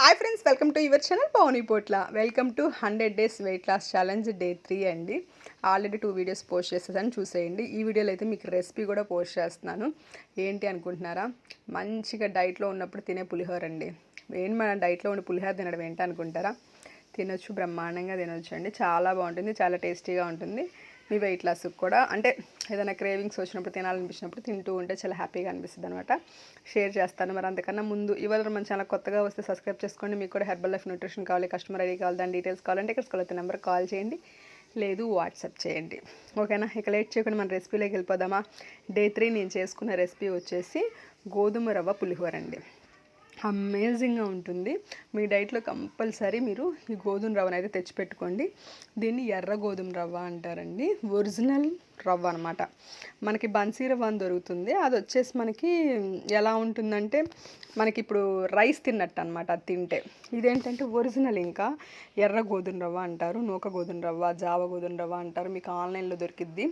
Hi friends welcome to your channel Pavani Potla welcome to hundred days weight loss challenge day three అండి. Already two videos post చేసేసాను చూసేయండి. ఈ వీడియోలో అయితే మీకు రెసిపీ కూడా పోస్ట్ చేస్తున్నాను. ఏంటి అనుకుంటున్నారా? మంచిగా డైట్లో ఉన్నప్పుడు తినే పులిహోర అండి. ఏంటి మన డైట్లో ఉండే పులిహోర తినడం ఏంటి అనుకుంటారా? తినొచ్చు బ్రహ్మాండంగా తినొచ్చు అండి. చాలా బాగుంటుంది చాలా టేస్టీగా ఉంటుంది. మీ వెయిట్ లాస్కి కూడా అంటే ఏదైనా క్రేవింగ్స్ వచ్చినప్పుడు తినాలనిపించినప్పుడు తింటూ ఉంటే చాలా హ్యాపీగా అనిపిస్తుంది అనమాట షేర్ చేస్తాను. మరి అంతకన్నా ముందు ఇవాళ మన ఛానల్ కొత్తగా వస్తే సబ్స్క్రైబ్ చేసుకోండి. మీకు కూడా హెర్బల్ లైఫ్ న్యూట్రిషన్ కావాలి కస్టమర్ ఐడి కావాలి దాని డీటెయిల్స్ కావాలంటే ఇక్కడ స్కూల్ నెంబర్ కాల్ చేయండి. లేదు వాట్సాప్ చేయండి. ఓకేనా ఇక లేట్ చేయకుండా మన రెసిపీలోకి వెళ్ళిపోదామా? డే త్రీ నేను చేసుకున్న రెసిపీ వచ్చేసి గోధుమ రవ్వ పులిహోర అండి. అమేజింగ్గా ఉంటుంది. మీ డైట్లో కంపల్సరీ మీరు ఈ గోధుమ రవ్వను అయితే తెచ్చిపెట్టుకోండి. దీన్ని ఎర్ర గోధుమ రవ్వ అంటారండి. ఒరిజినల్ రవ్వ అనమాట మనకి బన్సీ రవ్వ అని దొరుకుతుంది. అది వచ్చేసి మనకి ఎలా ఉంటుందంటే మనకి ఇప్పుడు రైస్ తిన్నట్టు అనమాట అది తింటే. ఇదేంటంటే ఒరిజినల్ ఇంకా. ఎర్ర గోధుమ రవ్వ అంటారు నూక గోధుమ రవ్వ జావ గోధుమ రవ్వ అంటారు. మీకు ఆన్లైన్లో దొరికిద్ది.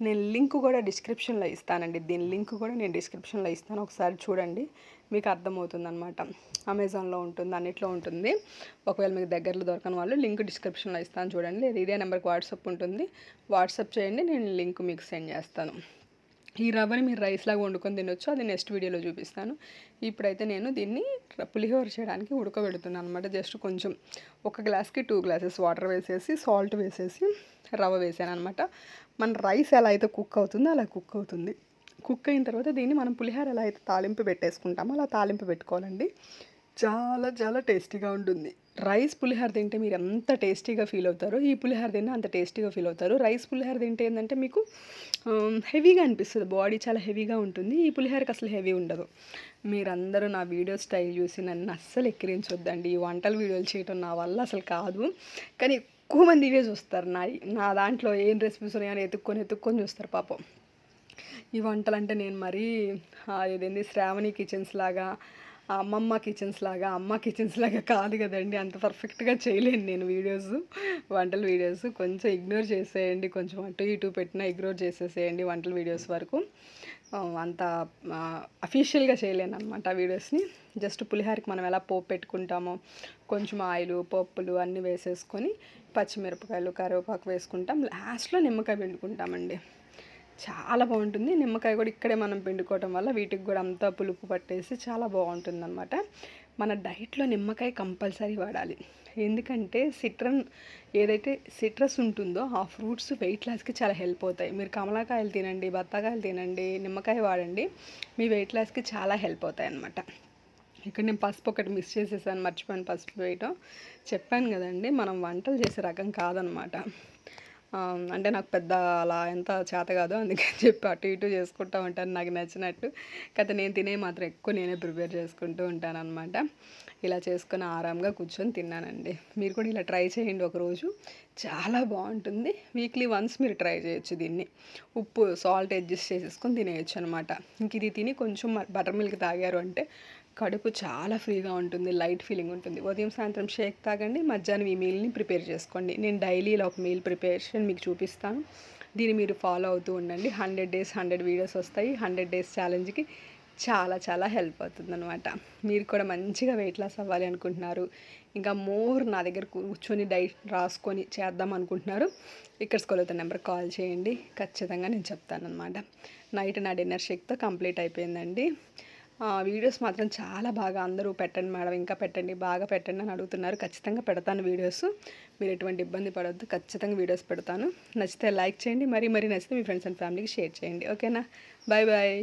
నేను లింక్ కూడా డిస్క్రిప్షన్లో ఇస్తానండి. దీని లింక్ కూడా నేను డిస్క్రిప్షన్లో ఇస్తాను. ఒకసారి చూడండి. మీకు అర్థమవుతుంది అనమాట అమెజాన్లో ఉంటుంది అన్నిట్లో ఉంటుంది. ఒకవేళ మీకు దగ్గరలో దొరకని వాళ్ళు లింక్ డిస్క్రిప్షన్లో ఇస్తాను చూడండి. లేదు ఇదే నెంబర్కి వాట్సాప్ ఉంటుంది. వాట్సాప్ చేయండి. నేను లింక్ మీకు సెండ్ చేస్తాను. ఈ రవ్వని మీరు రైస్ లాగా వండుకొని తినొచ్చు. అది నెక్స్ట్ వీడియోలో చూపిస్తాను. ఇప్పుడైతే నేను దీన్ని పులిహోర చేయడానికి ఉడకబెడుతున్నాను అనమాట జస్ట్ కొంచెం ఒక గ్లాస్కి టూ గ్లాసెస్ వాటర్ వేసేసి సాల్ట్ వేసేసి రవ్వ వేసాను అనమాట మన రైస్ ఎలా అయితే కుక్ అవుతుందో అలా కుక్ అవుతుంది. కుక్ అయిన తర్వాత దీన్ని మనం పులిహోర ఎలా అయితే తాలింపు పెట్టేసుకుంటామో అలా తాలింపు పెట్టుకోవాలండి. చాలా చాలా టేస్టీగా ఉంటుంది. రైస్ పులిహోర తింటే మీరు ఎంత టేస్టీగా ఫీల్ అవుతారో ఈ పులిహోర తింటే అంత టేస్టీగా ఫీల్ అవుతారు. రైస్ పులిహోర తింటే ఏంటంటే మీకు హెవీగా అనిపిస్తుంది. బాడీ చాలా హెవీగా ఉంటుంది. ఈ పులిహోరకి అసలు హెవీ ఉండదు. మీరందరూ నా వీడియో స్టైల్ చూసి నన్ను అస్సలు ఎక్కిరించొద్దండి. ఈ వంటల వీడియోలు చేయటం నా వల్ల అసలు కాదు. కానీ ఎక్కువ మంది ఇవే చూస్తారు. నా నా దాంట్లో ఏం రెసిపీస్ ఉన్నాయని ఎత్తుక్కొని ఎత్తుక్కొని చూస్తారు పాపం. ఈ వంటలు అంటే నేను మరీ ఇదేంది శ్రావణి కిచెన్స్ లాగా అమ్మమ్మ కిచెన్స్ లాగా అమ్మ కిచెన్స్ లాగా కాదు కదండి. అంత పర్ఫెక్ట్గా చేయలేను నేను వీడియోస్ వంటల వీడియోస్ కొంచెం ఇగ్నోర్ చేసేయండి. కొంచెం అటు ఇటు పెట్టినా ఇగ్నోర్ చేసేసేయండి వంటల వీడియోస్ వరకు. అంత అఫీషియల్గా చేయలేను అనమాట ఆ వీడియోస్ని జస్ట్ పులిహారకి మనం ఎలా పోపు పెట్టుకుంటామో కొంచెం ఆయిల్ పప్పులు అన్నీ వేసేసుకొని పచ్చిమిరపకాయలు కరివేపాకు వేసుకుంటాం. లాస్ట్లో నిమ్మకాయ పిండుకుంటామండి. చాలా బాగుంటుంది. నిమ్మకాయ కూడా ఇక్కడే మనం పిండుకోవటం వల్ల వీటికి కూడా అంతా పులుపు పట్టేసి చాలా బాగుంటుంది అనమాట మన డైట్లో నిమ్మకాయ కంపల్సరీ వాడాలి. ఎందుకంటే సిట్రన్ ఏదైతే సిట్రస్ ఉంటుందో ఆ ఫ్రూట్స్ వెయిట్ లాస్కి చాలా హెల్ప్ అవుతాయి. మీరు కమలాకాయలు తినండి బత్తాకాయలు తినండి నిమ్మకాయ వాడండి మీ వెయిట్ లాస్కి చాలా హెల్ప్ అవుతాయి అనమాట ఇక్కడ నేను పసుపు ఒకటి మిస్ చేసేసాను మర్చిపోయాను పసుపు వేయటం. చెప్పాను కదండి మనం వంటలు చేసే రకం కాదనమాట అంటే నాకు పెద్ద అలా ఎంత చేత కాదు అందుకని చెప్పి అటు ఇటు చేసుకుంటూ ఉంటాను నాకు నచ్చినట్టు. కాకపోతే నేను తినే మాత్రం ఎక్కువ నేనే ప్రిపేర్ చేసుకుంటూ ఉంటాను అనమాట ఇలా చేసుకుని ఆరాంగా కూర్చొని తిన్నానండి. మీరు కూడా ఇలా ట్రై చేయండి ఒకరోజు. చాలా బాగుంటుంది. వీక్లీ వన్స్ మీరు ట్రై చేయొచ్చు దీన్ని. ఉప్పు సాల్ట్ అడ్జస్ట్ చేసేసుకొని తినేయచ్చు అనమాట ఇంక ఇది తిని కొంచెం బటర్ మిల్క్ తాగారు అంటే కడుపు చాలా ఫ్రీగా ఉంటుంది లైట్ ఫీలింగ్ ఉంటుంది. ఉదయం సాయంత్రం షేక్ తాగండి మధ్యాహ్నం ఈ మీల్ని ప్రిపేర్ చేసుకోండి. నేను డైలీ ఇలా ఒక మీల్ ప్రిపరేషన్ మీకు చూపిస్తాను. దీన్ని మీరు ఫాలో అవుతూ ఉండండి. హండ్రెడ్ డేస్ హండ్రెడ్ వీడియోస్ వస్తాయి. హండ్రెడ్ డేస్ ఛాలెంజ్కి చాలా చాలా హెల్ప్ అవుతుంది అనమాట మీరు కూడా మంచిగా వెయిట్ లాస్ అవ్వాలి అనుకుంటున్నారు. ఇంకా మోర్ నా దగ్గర కూర్చొని డైట్ రాసుకొని చేద్దాం అనుకుంటున్నారు. ఇక్కడ స్కూల్ నెంబర్ కాల్ చేయండి. ఖచ్చితంగా నేను చెప్తాను అనమాట నైట్ నా డిన్నర్ షేక్తో కంప్లీట్ అయిపోయిందండి. వీడియోస్ మాత్రం చాలా బాగా అందరూ పెట్టండి మేడం ఇంకా పెట్టండి బాగా పెట్టండి అని అడుగుతున్నారు. ఖచ్చితంగా పెడతాను వీడియోస్. మీరు ఎటువంటి ఇబ్బంది పడవద్దు ఖచ్చితంగా వీడియోస్ పెడతాను. నచ్చితే లైక్ చేయండి మరీ మరీ నచ్చితే మీ ఫ్రెండ్స్ అండ్ ఫ్యామిలీకి షేర్ చేయండి. ఓకేనా? Bye bye